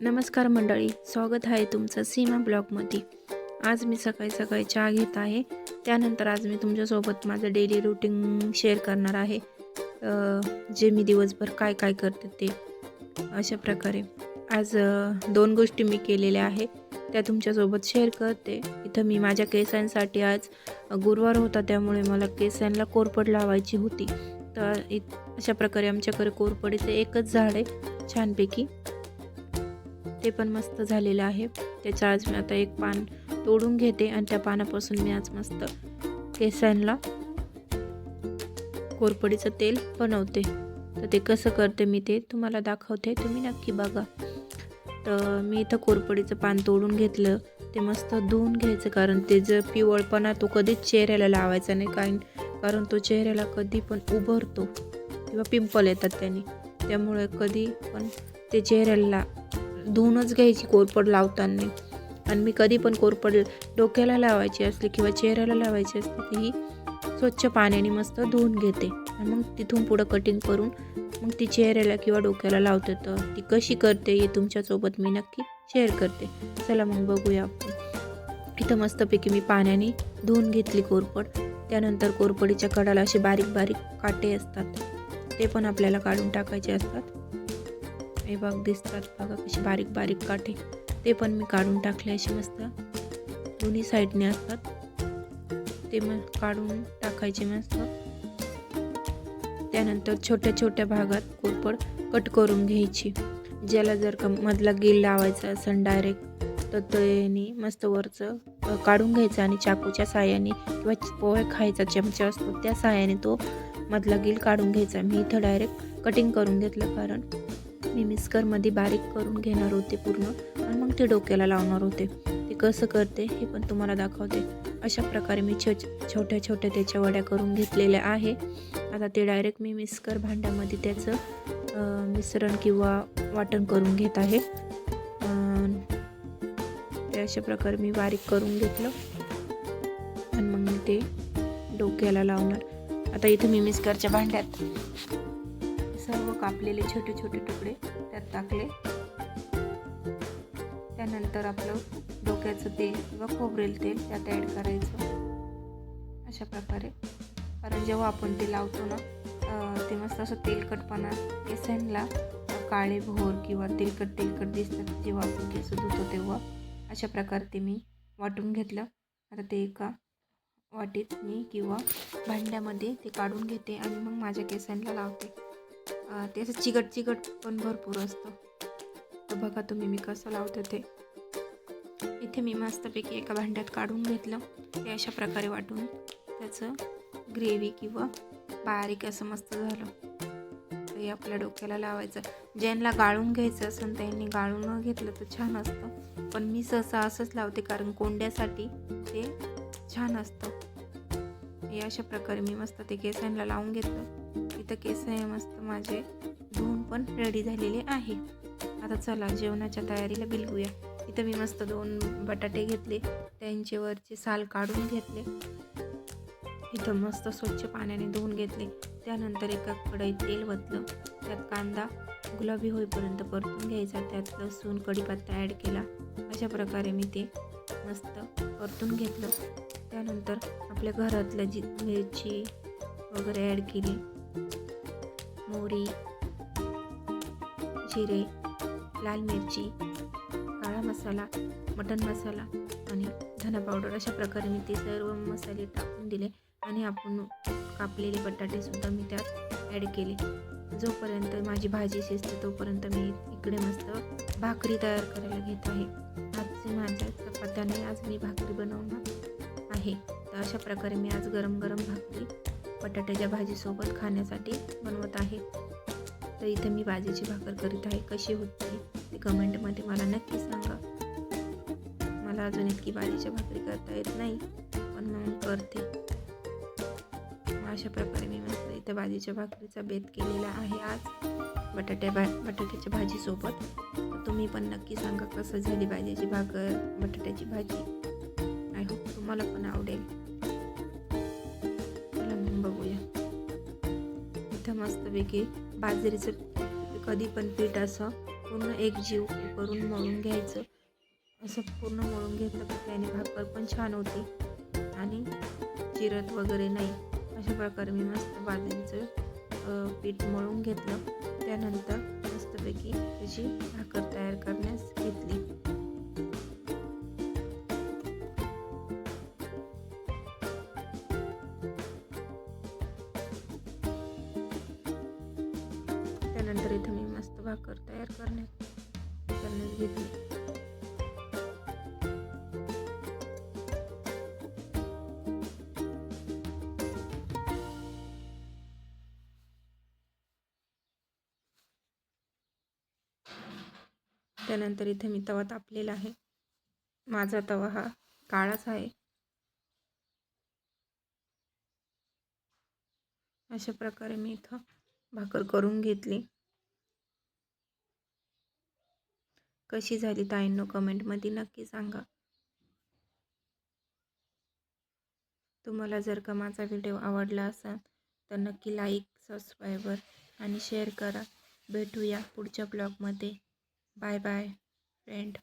नमस्कार मंडळी स्वागत आहे तुमचं सीमा ब्लॉगमध्ये. आज मी सकाळी सकाळी चहा घेत आहे. त्यानंतर आज मी तुमच्यासोबत माझं डेली रुटीन शेअर करणार आहे. जे मी दिवसभर काय काय करते ते अशा प्रकारे. आज दोन गोष्टी मी केलेल्या आहे. त्या तुमच्यासोबत शेअर करते. इथं मी माझ्या केसांसाठी आज गुरुवार होता त्यामुळे मला केसांना कोरपड लावायची होती. तर इत अशा प्रकारे आमच्याकडे कोरपडीचं एकच झाड आहे छानपैकी. ते पण मस्त झालेलं आहे. त्याच्या आज मी आता एक पान तोडून घेते आणि त्या पानापासून मी आज मस्त केसांना कोरपडीचं तेल बनवते. तर ते कसं करते मी ते तुम्हाला दाखवते. तुम्ही नक्की बघा. तर मी इथं कोरपडीचं पान तोडून घेतलं. ते मस्त धुवून घ्यायचं कारण ते जर पिवळपणा तो कधीच चेहऱ्याला लावायचा नाही. कारण कारण तो चेहऱ्याला कधी पण उभरतो. किंवा पिंपल येतात त्याने. त्यामुळे कधी पण ते चेहऱ्याला धुवूनच घ्यायची कोरपड लावताना. आणि मी कधी पण कोरपड डोक्याला लावायची असली किंवा चेहऱ्याला लावायची असली ती ही स्वच्छ पाण्याने मस्त धुवून घेते. आणि मग तिथून पुढं कटिंग करून मग ती चेहऱ्याला किंवा डोक्याला लावते. तर ती कशी करते हे तुमच्यासोबत मी नक्की शेअर करते. चला मग बघूया आपण. इथं मस्तपैकी मी पाण्याने धुवून घेतली कोरपड. त्यानंतर कोरपडीच्या कडाला असे बारीक बारीक काटे असतात. ते पण आपल्याला काढून टाकायचे असतात. हे बघ दिसतात बघा कसे बारीक बारीक काठे. ते पण मी काढून टाकले असे मस्त. दोन्ही साईडने असतात. ते मग काढून टाकायचे मस्त. त्यानंतर छोट्या छोट्या भागात कोरपड कट करून घ्यायची. ज्याला जर का मधला गिल लावायचा असेल डायरेक्ट तर त्याने मस्त वरचं काढून घ्यायचं आणि चाकूच्या साह्याने किंवा पोहे खायचा चमचा असतो त्या साह्याने तो मधला गिल काढून घ्यायचा. मी इथं डायरेक्ट कटिंग करून घेतलं कारण मी मिस्करमध्ये बारीक करून घेणार होते पूर्ण आणि मग ते डोक्याला लावणार होते. ते कसं करते हे पण तुम्हाला दाखवते. अशा प्रकारे मी छो छोट्या छोट्या त्याच्या वड्या करून घेतलेल्या आहे. आता ते डायरेक्ट मी मिस्कर भांड्यामध्ये त्याचं मिश्रण किंवा वाटण करून घेत आहे. ते अशा प्रकारे मी बारीक करून घेतलं. आणि मग मी ते डोक्याला लावणार. आता इथं मी मिस्करच्या भांड्यात सर्व कापलेले छोटे छोटे तुकडे त्यात टाकले. त्यानंतर आपलं डोक्याचं तेल किंवा खोबरेल तेल त्यात ॲड करायचं. अशा प्रकारे. कारण जेव्हा आपण ते लावतो ना ते मस्त असं तेलकटपणा केसांना काळे भोर किंवा तेलकट तेलकट दिसतात जेव्हा आपण केस धुतो तेव्हा. अशा प्रकारे ते मी वाटून घेतलं. आता ते एका वाटीत मी किंवा भांड्यामध्ये ते काढून घेते आणि मग माझ्या केसांना लावते. ते असं चिकट चिकट पण भरपूर असतं. तर बघा तुम्ही मी कसं लावते ते. इथे मी मस्तपैकी एका भांड्यात काढून घेतलं. ते अशा प्रकारे वाटून त्याचं ग्रेव्ही किंवा बारीक असं मस्त झालं. तर हे आपल्या डोक्याला लावायचं. ज्यांना गाळून घ्यायचं असेल त्यांनी गाळून न घेतलं तर छान असतं. पण मी सहसा असंच लावते कारण कोंड्यासाठी ते छान असतं. हे अशा प्रकारे मी मस्त ते केसांना लावून घेतलं. इथं केस आहे मस्त माझे धुवून पण रेडी झालेले आहे. आता चला जेवणाच्या तयारीला बिलगूया. इथं मी मस्त दोन बटाटे घेतले त्यांचे वरचे साल काढून घेतले. इथं मस्त स्वच्छ पाण्याने धुवून घेतले. त्यानंतर एका कढईत तेल वतलं. त्यात कांदा गुलाबी होईपर्यंत परतून घ्यायचा. त्यात लसूण कढीपत्ता ॲड केला. अशा प्रकारे मी ते मस्त परतून घेतलं. त्यानंतर आपल्या घरातलं जी मिरची वगैरे ॲड केली. मोहरी जिरे लाल मिरची काळा मसाला मटन मसाला आणि धना पावडर अशा प्रकारे मी ते सर्व मसाले टाकून दिले आणि आपण कापलेले बटाटेसुद्धा मी त्यात ॲड केले. जोपर्यंत माझी भाजी शिजते तोपर्यंत मी इकडे मस्त भाकरी तयार करायला घेत आहे. आजचे माझ्या चपात्याने आज मी भाकरी बनवणार आहे. तर अशा प्रकारे मी आज गरम गरम भाकरी बटाट्याच्या भाजीसोबत खाण्यासाठी बनवत आहे. तर इथे मी भाजीची भाकर करीत आहे. कशी होती ते कमेंटमध्ये मला नक्की सांगा. मला अजून इतकी भाजीची भाकरी करता येत नाही पण मग करते. अशा प्रकारे मी मस्त इथं भाजीच्या भाकरीचा बेत केलेला आहे आज. बटाट्या भा बटाट्याच्या भाजीसोबत. तुम्ही पण नक्की सांगा कसं झाली भाजीची भाकर बटाट्याची भाजी. आय होप तुम्हाला पण आवडेल. मस्तपैकी बाजरीचं कधी पण पीठ असं पूर्ण एक जीव करून मळून घ्यायचं. असं पूर्ण मळून घेतलं की त्याने भाकर पण छान होती आणि चिरत वगैरे नाही. अशा प्रकारे मी मस्त बाजरीचं पीठ मळून घेतलं. त्यानंतर मस्तपैकी त्याची भाकर तयार करण्यास घेतली. साखर भाकर तयार करण्यात घेतली. त्यानंतर इथे मी तवा तापलेला आहे. माझा तवा हा काळाच आहे. अशा प्रकारे मी इथं भाकर करून घेतली. कशी झाली ताईंनो कमेंटमध्ये नक्की सांगा. तुम्हाला जर का माझा व्हिडिओ आवडला असेल तर नक्की लाईक सबस्क्रायबर आणि शेअर करा. भेटूया पुढच्या ब्लॉगमध्ये बाय बाय फ्रेंड